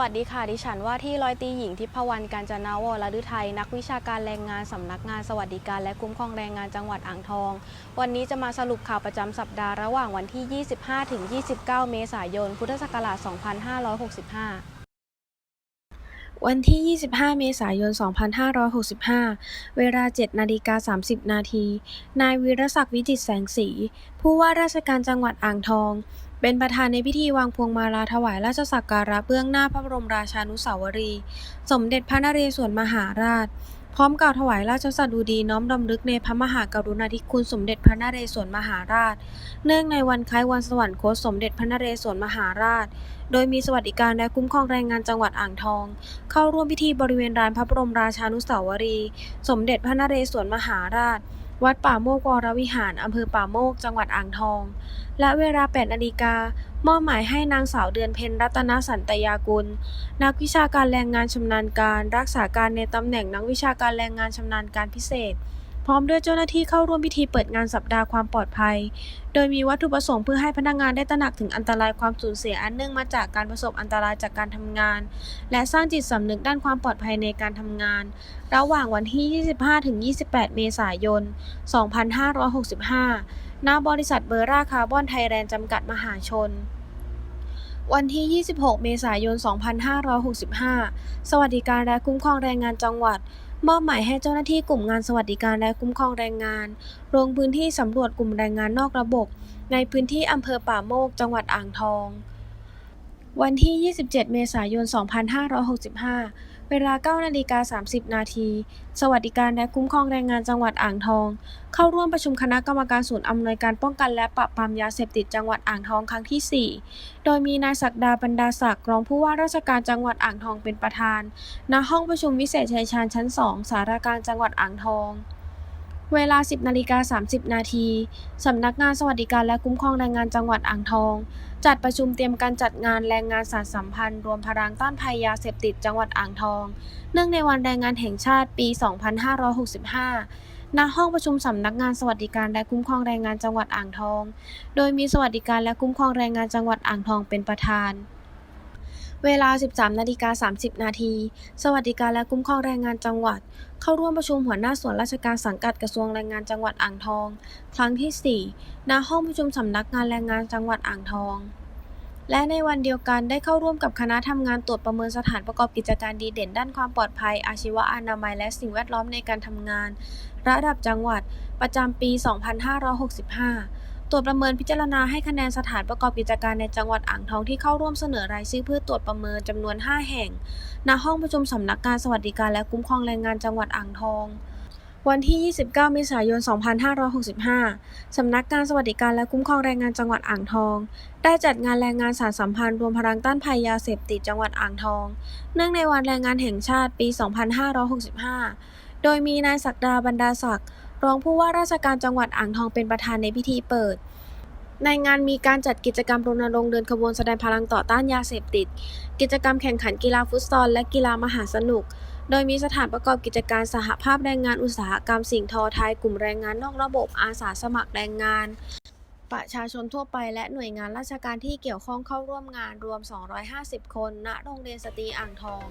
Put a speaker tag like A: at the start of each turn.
A: วัสดีค่ะ ดิฉันว่าที่ร้อยตีหญิงทิพวรรณการจนาวรฤทัยนักวิชาการแรงงานสำนักงานสวัสดิการและคุ้มครองแรงงานจังหวัดอ่างทอง วันนี้จะมาสรุปข่าวประจำสัปดาห์ระหว่างวันที่ 25 ถึง 29 เมษายน พุทธศักราช 2565
B: วันที่ 25 เมษายน 2565 เวลา 7 นาฬิกา 30 นาที นายวีรศักดิ์วิจิตแสงสี ผู้ว่าราชการจังหวัดอ่างทอง เป็นประธานในพิธีวางพวงมาลาถวายราชสักการะเบื้องหน้าพระบรมราชานุสาวรีย์สมเด็จพระนเรศวรมหาราช พร้อมกล่าวถวายราชสดุดีน้อมรำลึกในพระมหากรุณาธิคุณสมเด็จพระนเรศวรมหาราช เนื่องในวันคล้ายวันสวรรคตสมเด็จพระนเรศวรมหาราช โดยมีสวัสดิการและคุ้มครองแรงงานจังหวัดอ่างทอง เข้าร่วมพิธีบริเวณลานพระบรมราชานุสาวรีย์สมเด็จพระนเรศวรมหาราช วัดป่าโมกวรวิหาร อำเภอป่าโมก จังหวัดอ่างทอง และเวลา 8 นาฬิกา มอบหมายให้นางสาวเดือนเพ็ญรัตนสันตยากุล นักวิชาการแรงงานชำนาญการ รักษาการในตำแหน่งนักวิชาการแรงงานชำนาญการพิเศษ ร้อมด้วยเจ้าหน้าที่เข้าร่วมพิธีเปิดงานสัปดาห์ความปลอดภัย โดยมีวัตถุประสงค์เพื่อให้พนักงานได้ตระหนักถึงอันตรายความสูญเสียอันเนื่องมาจากการประสบอันตรายจากการทำงาน และสร้างจิตสำนึกด้านความปลอดภัยในการทำงาน ระหว่างวันที่ 25-28 เมษายน 2565 ณ บริษัทเบอร์ราคาร์บอนไทยแลนด์จำกัดมหาชนวันที่ 26 เมษายน 2565 สวัสดิการและคุ้มครองแรงงานจังหวัด มอบหมายให้เจ้าหน้าที่กลุ่มงานสวัสดิการและคุ้มครองแรงงาน ลงพื้นที่สำรวจกลุ่มแรงงานนอกระบบ ในพื้นที่อำเภอป่าโมก จังหวัดอ่างทอง วันที่ 27 เมษายน 2565 เวลา 9 นาฬิกา 30 นาที สวัสดิการและคุ้มครองแรงงานจังหวัดอ่างทอง เข้าร่วมประชุมคณะกรรมการศูนย์อำนวยการป้องกันและปราบปรามยาเสพติดจังหวัดอ่างทองครั้งที่ 4 โดยมีนายศักดาบรรดาศักดิ์รองผู้ว่าราชการจังหวัดอ่างทองเป็นประธาน ณ ห้องประชุมวิเศษชัยชาญชั้น 2 สารกางจังหวัดอ่างทอง เวลา 10นาฬิกา30 นาที สำนักงานสวัสดิการและคุ้มครองแรงงานจังหวัดอ่างทอง จัดประชุมเตรียมการจัดงานแรงงานสารสัมพันธ์ รวมพลังต้านภัยยาเสพติดจังหวัดอ่างทอง เนื่องในวันแรงงานแห่งชาติปี 2565 ณ ห้องประชุมสำนักงานสวัสดิการและคุ้มครองแรงงานจังหวัดอ่างทอง โดยมีสวัสดิการและคุ้มครองแรงงานจังหวัดอ่างทองเป็นประธาน เวลา 13นาฬิกา30 นาที สวัสดิการและคุ้มครองแรงงานจังหวัด เข้าร่วมประชุมหัวหน้าส่วนราชการสังกัดกระทรวงแรงงานจังหวัดอ่างทอง ครั้งที่ 4 ณ ห้องประชุมสำนักงานแรงงานจังหวัดอ่างทอง และในวันเดียวกันได้เข้าร่วมกับคณะทำงานตรวจประเมินสถานประกอบกิจการดีเด่นด้านความปลอดภัย อาชีวะอนามัย และสิ่งแวดล้อมในการทำงาน ระดับจังหวัดประจำปี 2565 ตรวจประเมินพิจารณาให้คะแนนสถานประกอบกิจการในจังหวัดอ่างทองที่เข้าร่วมเสนอรายชื่อเพื่อตรวจประเมินจำนวน 5 แห่ง ณ ห้องประชุมสำนักงานสวัสดิการและคุ้มครองแรงงานจังหวัดอ่างทอง วันที่ 29 เมษายน 2565 สำนักงานสวัสดิการและคุ้มครองแรงงานจังหวัดอ่างทอง ได้จัดงานแรงงานสารสัมพันธ์รวมพลังต้านภัยยาเสพติดจังหวัดอ่างทอง เนื่องในวันแรงงานแห่งชาติปี 2565 โดยมีนายศักดาบรรดาศักดิ์ รองผู้ว่าราชการจังหวัดอ่างทองเป็นประธานในพิธีเปิด ในงานมีการจัดกิจกรรมรณรงค์เดินขบวนแสดงพลังต่อต้านยาเสพติด กิจกรรมแข่งขันกีฬาฟุตซอลและกีฬามหาสนุก โดยมีสถานประกอบกิจการสหภาพแรงงานอุตสาหกรรมสิ่งทอไทยกลุ่มแรงงานนอกระบบอาสาสมัครแรงงานประชาชนทั่วไปและหน่วยงานราชการที่เกี่ยวข้องเข้าร่วมงานรวม 250 คน ณ โรงเรียนสตรีอ่างทอง